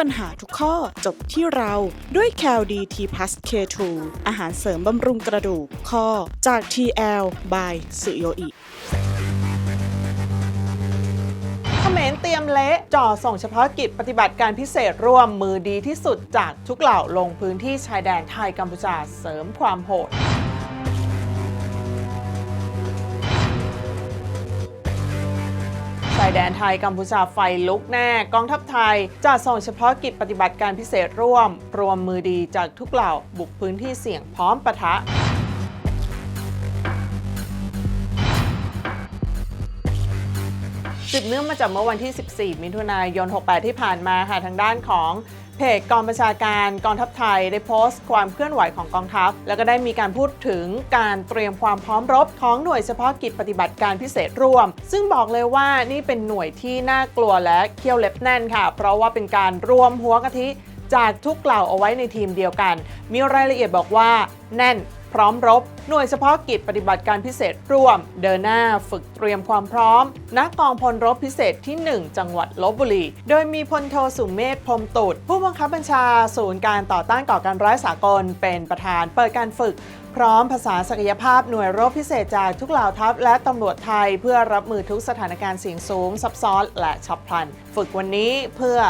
ปัญหาทุกข้อจบที่เราด้วย c a l d t p l u s K2 อาหารเสริมบำรุงกระดูกข้อจาก TL by สุโยอิเขมรเตรียมเละจ่อส่งเฉพาะกิจปฏิบัติการพิเศษร่วมมือดีที่สุดจากทุกเหล่าลงพื้นที่ชายแดนไทยกัมพูชาเสริมความโหดายแดนไทยกัมพูชาไฟลุกแน่ กองทัพไทยจะส่งเฉพาะกิจปฏิบัติการพิเศษร่วม รวมมือดีจากทุกเหล่าบุกพื้นที่เสี่ยงพร้อมปะทะสืบเนื่องมาจากเมื่อวันที่ 14 มิถุนายน 68 ที่ผ่านมาค่ะทางด้านของ เพจกองประชาการกองทัพไทยได้โพสต์ความเคลื่อนไหวของกองทัพ แล้วก็ได้มีการพูดถึงการเตรียมความพร้อมรบของหน่วยเฉพาะกิจปฏิบัติการพิเศษร่วม ซึ่งบอกเลยว่านี่เป็นหน่วยที่น่ากลัวและเคี้ยวเล็บแน่นค่ะ เพราะว่าเป็นการรวมหัวกะทิจากทุกเหล่าเอาไว้ในทีมเดียวกัน มีรายละเอียดบอกว่าแน่น พร้อมรบ หน่วยเฉพาะกิจปฏิบัติการพิเศษร่วม เดินหน้าฝึกเตรียมความพร้อมณกกองพลรบพิเศษที่ 1 จังหวัดลบบุรี โดยมีพลโทสุเมธพรมตุดผู้บังคับบัญชาศูนย์การต่อต้านก่อการร้ายสากล เป็นประธานเปิดการฝึกพร้อมภาษาศักยภาพหน่วยรบพิเศษจากทุกเหล่าทัพและตำรวจไทย เพื่อรับมือทุกสถานการณ์เสี่ยงสูง ซับซ้อนและฉับพลัน ฝึกวันนี้เพื่อ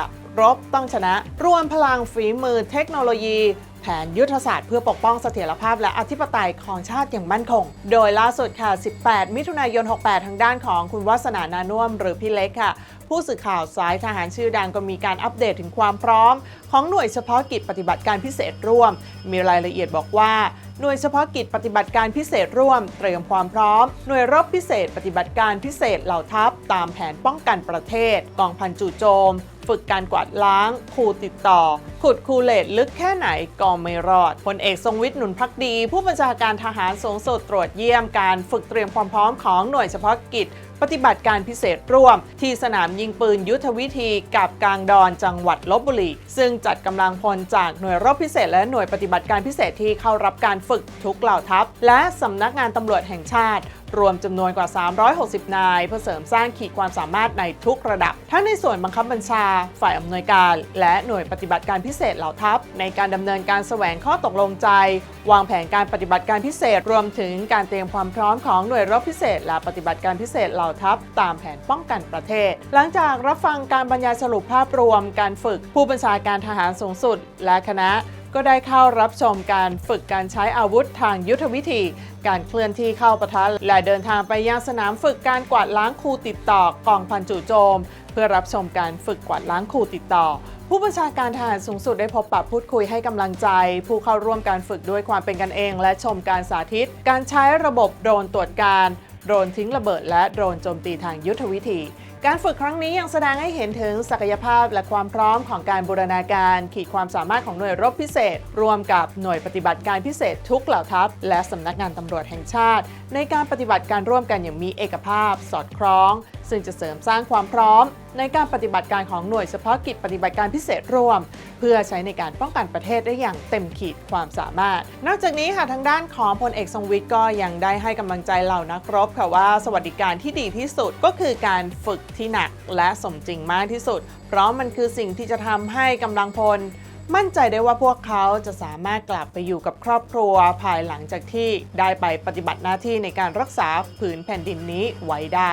รบต้องชนะ รวมพลังฝีมือเทคโนโลยี แผนยุทธศาสตร์เพื่อปกป้องเสถียรภาพและอธิปไตยของชาติอย่างมั่นคง โดยล่าสุดค่ะ 18 มิถุนายน 68 ทางด้านของคุณวัฒนานานุ่มหรือพี่เล็กค่ะ ผู้สื่อข่าวสายทหารชื่อดังก็มีการอัปเดตถึงความพร้อม ของหน่วยเฉพาะกิจปฏิบัติการพิเศษร่วม มีรายละเอียดบอกว่าหน่วยเฉพาะกิจปฏิบัติการพิเศษร่วม เตรียมความพร้อม หน่วยรบพิเศษ ปฏิบัติการพิเศษเหล่าทัพ ตามแผนป้องกันประเทศ กองพันจู่โจม ฝึกการกวาดล้างคูติดต่อ ขุดคูเลตลึกแค่ไหนก็ไม่รอดพลเอกทรงวิทย์หนุนพักดี ผู้บัญชาการทหารสูงสุดตรวจเยี่ยมการฝึกเตรียมความพร้อมของหน่วยเฉพาะกิจปฏิบัติการพิเศษร่วม ที่สนามยิงปืนยุทธวิธีกับกลางดอนจังหวัดลบบุรีซึ่งจัดกำลังพลจากหน่วยรบพิเศษ และหน่วยปฏิบัติการพิเศษที่เข้ารับการฝึกทุกเหล่าทัพ และสำนักงานตำรวจแห่งชาติ รวมจำนวนกว่า 360 นาย เพื่อเสริมสร้างขีดความสามารถในทุกระดับ ทั้งในส่วนบังคับบัญชา ฝ่ายอำนวยการ และหน่วยปฏิบัติการพิเศษเหล่าทัพ ในการดำเนินการแสวงข้อตกลงใจ วางแผนการปฏิบัติการพิเศษ รวมถึงการเตรียมความพร้อมของหน่วยรบพิเศษ และปฏิบัติการพิเศษเหล่าทัพ ตามแผนป้องกันประเทศ หลังจากรับฟังการบรรยายสรุปภาพรวม การฝึกผู้บัญชาการทหารสูงสุด และคณะ ก็ได้เข้ารับชมการฝึกการใช้อาวุธทางยุทธวิธี การเคลื่อนที่เข้าปะทะและเดินทางไปยังสนามฝึกการกวาดล้างคูติดต่อกองพันจู่โจม เพื่อรับชมการฝึกกวาดล้างคูติดต่อ ผู้บัญชาการทหารสูงสุดได้พบปะพูดคุยให้กำลังใจ ผู้เข้าร่วมการฝึกด้วยความเป็นกันเอง และชมการสาธิต การใช้ระบบโดรนตรวจการ โดรนทิ้งระเบิดและโดรนโจมตีทางยุทธวิธี การฝึกครั้งนี้ยังแสดงให้เห็นถึงศักยภาพและความพร้อมของการบูรณาการ ขีดความสามารถของหน่วยรบพิเศษ รวมกับหน่วยปฏิบัติการพิเศษทุกเหล่าทัพ และสำนักงานตำรวจแห่งชาติ ในการปฏิบัติการร่วมกันอย่างมีเอกภาพ สอดคล้อง ซึ่งจะเสริมสร้างความพร้อม ในการปฏิบัติการของหน่วยเฉพาะกิจปฏิบัติการพิเศษร่วม เพื่อใช้ในการป้องกันประเทศได้อย่างเต็มขีดความสามารถ นอกจากนี้ค่ะทางด้านของพลเอกทรงวิทย์ก็ยังได้ให้กำลังใจเหล่านักรบค่ะว่าสวัสดิการที่ดีที่สุดก็คือการฝึกที่หนักและสมจริงมากที่สุด เพราะมันคือสิ่งที่จะทำให้กำลังพลมั่นใจได้ว่าพวกเขาจะสามารถกลับไปอยู่กับครอบครัวภายหลังจากที่ได้ไปปฏิบัติหน้าที่ในการรักษาผืนแผ่นดินนี้ไว้ได้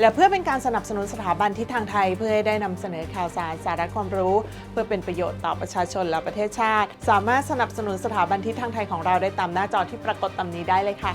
และเพื่อเป็นการสนับสนุนสถาบันทิศทางไทย เพื่อให้ได้นำเสนอข่าวสารสาระความรู้ เพื่อเป็นประโยชน์ต่อประชาชนและประเทศชาติ สามารถสนับสนุนสถาบันทิศทางไทยของเราได้ตามหน้าจอที่ปรากฏตามนี้ได้เลยค่ะ